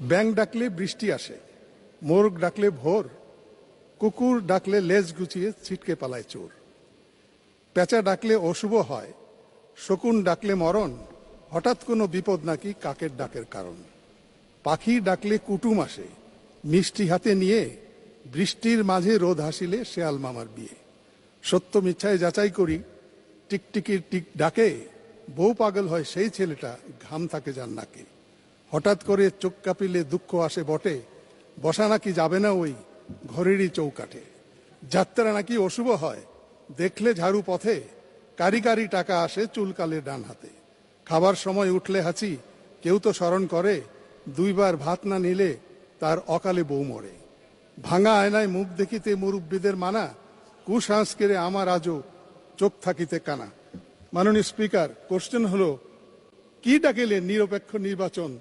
ব্যাং ডাকলে বৃষ্টি আসে, মোরগ ডাকলে ভোর, কুকুর ডাকলে লেজ গুছিয়ে ছিটকে পালায় চোর। পেঁচা ডাকলে অশুভ হয়, শকুন ডাকলে মরণ, হঠাৎ কোনো বিপদ নাকি কাকের ডাকের কারণ। পাখি ডাকলে কুটুম আসে, মিষ্টি হাতে নিয়ে, বৃষ্টির মাঝে রোদ হাসিলে শেয়াল মামার বিয়ে। সত্য মিথ্যায় যাচাই করি, টিকটিকির টিক ডাকে, বউ পাগল হয় সেই ছেলেটা, ঘাম থাকে যার নাকে। হঠাৎ করে চোখ কাঁপিলে দুঃখ আসে বটে। বসা নাকি যাবে না ওই ঘরেরই চৌকাঠে। যাত্রা নাকি অশুভ হয়। দেখলে ঝাড়ু পথে, কারি কারি টাকা আসে চুলকালে ডান হাতে। খাবার সময় উঠলে হাঁচি, কেউ তো স্মরণ করে, দুইবার ভাত না নিলে তার অকালে বউ মরে। ভাঙা আয়নায় মুখ দেখিতে মুরব্বীদের মানা, কুসংস্কারে আমার আজও চোখ থাকিতে কানা। মাননীয় স্পিকার কোশ্চেন হলো, কি ডাকিলে নিরপেক্ষ নির্বাচন